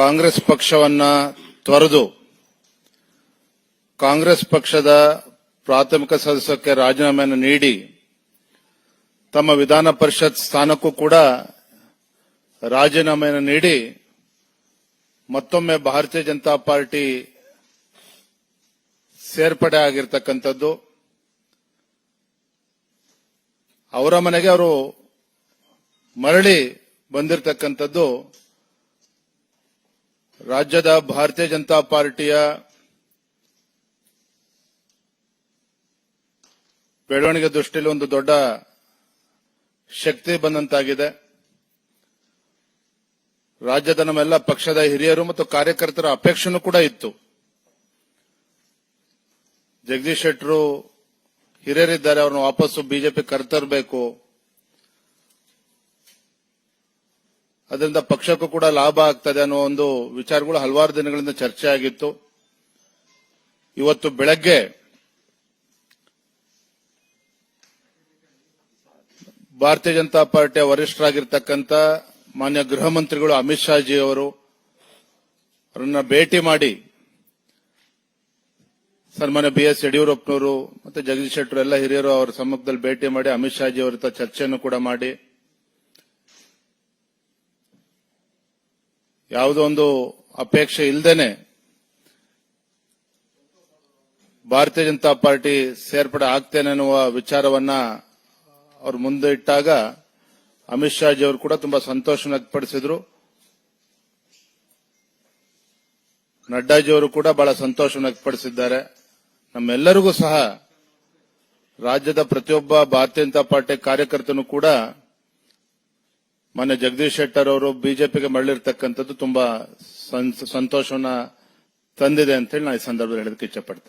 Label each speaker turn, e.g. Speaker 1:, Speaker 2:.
Speaker 1: ಕಾಂಗ್ರೆಸ್ ಪಕ್ಷವನ್ನ ತೊರೆದು ಕಾಂಗ್ರೆಸ್ ಪಕ್ಷದ ಪ್ರಾಥಮಿಕ ಸದಸ್ಯಕ್ಕೆ ರಾಜೀನಾಮೆಯನ್ನು ನೀಡಿ ತಮ್ಮ ವಿಧಾನ ಪರಿಷತ್ ಸ್ಥಾನಕ್ಕೂ ಕೂಡ ರಾಜೀನಾಮೆಯನ್ನು ನೀಡಿ ಮತ್ತೊಮ್ಮೆ ಭಾರತೀಯ ಜನತಾ ಪಾರ್ಟಿ ಸೇರ್ಪಡೆ ಆಗಿರ್ತಕ್ಕಂಥದ್ದು. ಅವರ ಮನೆಗೆ ಅವರು ಮರಳಿ ಬಂದಿರತಕ್ಕಂಥದ್ದು. ರಾಜ್ಯದ ಭಾರತೀಯ ಜನತಾ ಪಾರ್ಟಿಯ ಬೆಳವಣಿಗೆ ದೃಷ್ಟಿಯಲ್ಲಿ ಒಂದು ದೊಡ್ಡ ಶಕ್ತಿ ಬಂದಂತಾಗಿದೆ. ರಾಜ್ಯದ ನಮ್ಮೆಲ್ಲ ಪಕ್ಷದ ಹಿರಿಯರು ಮತ್ತು ಕಾರ್ಯಕರ್ತರ ಅಪೇಕ್ಷೆನೂ ಕೂಡ ಇತ್ತು. ಜಗದೀಶ್ ಶೆಟ್ಟರು ಹಿರಿಯರಿದ್ದಾರೆ, ಅವ್ರನ್ನ ವಾಪಸ್ಸು ಬಿಜೆಪಿ ಕರೆತರಬೇಕು. ಅದರಿಂದ ಪಕ್ಷಕ್ಕೂ ಕೂಡ ಲಾಭ ಆಗ್ತದೆ ಅನ್ನೋ ಒಂದು ವಿಚಾರಗಳು ಹಲವಾರು ದಿನಗಳಿಂದ ಚರ್ಚೆ ಆಗಿತ್ತು. ಇವತ್ತು ಬೆಳಗ್ಗೆ ಭಾರತೀಯ ಜನತಾ ಪಾರ್ಟಿಯ ವರಿಷ್ಠರಾಗಿರ್ತಕ್ಕಂಥ ಮಾನ್ಯ ಗೃಹ ಮಂತ್ರಿಗಳು ಅಮಿತ್ ಶಾ ಜಿ ಅವರು ಅವರನ್ನ ಭೇಟಿ ಮಾಡಿ ಸನ್ಮಾನ್ಯ ಬಿ ಎಸ್ ಯಡಿಯೂರಪ್ಪನವರು ಮತ್ತೆ ಜಗದೀಶ್ ಶೆಟ್ಟರು ಎಲ್ಲ ಹಿರಿಯರು ಅವರ ಸಮ್ಮುಖದಲ್ಲಿ ಭೇಟಿ ಮಾಡಿ ಅಮಿತ್ ಶಾ ಜಿ ಅವರ ಚರ್ಚೆಯನ್ನು ಕೂಡ ಮಾಡಿ. ಯಾವುದೋ ಒಂದು ಅಪೇಕ್ಷೆ ಇಲ್ಲದೇನೆ ಭಾರತೀಯ ಜನತಾ ಪಾರ್ಟಿ ಸೇರ್ಪಡೆ ಆಗ್ತೇನೆ ಅನ್ನುವ ವಿಚಾರವನ್ನ ಅವ್ರ ಮುಂದೆ ಇಟ್ಟಾಗ ಅಮಿತ್ ಶಾ ಜಿ ಅವರು ಕೂಡ ತುಂಬಾ ಸಂತೋಷ ವ್ಯಕ್ತಪಡಿಸಿದ್ರು. ನಡ್ಡಾಜಿ ಅವರು ಕೂಡ ಬಹಳ ಸಂತೋಷ ವ್ಯಕ್ತಪಡಿಸಿದ್ದಾರೆ. ನಮ್ಮೆಲ್ಲರಿಗೂ ಸಹ ರಾಜ್ಯದ ಪ್ರತಿಯೊಬ್ಬ ಭಾರತೀಯ ಜನತಾ ಪಾರ್ಟಿ ಕಾರ್ಯಕರ್ತನೂ ಕೂಡ ಮೊನ್ನೆ ಜಗದೀಶ್ ಶೆಟ್ಟರ್ ಅವರು ಬಿಜೆಪಿಗೆ ಮರಳಿರ್ತಕ್ಕಂಥದ್ದು ತುಂಬಾ ಸಂತೋಷವನ್ನ ತಂದಿದೆ ಅಂತ ಹೇಳಿ ನಾನು ಈ ಸಂದರ್ಭದಲ್ಲಿ ಹೇಳೋದಕ್ಕೆ ಇಚ್ಛಪಡ್ತೇನೆ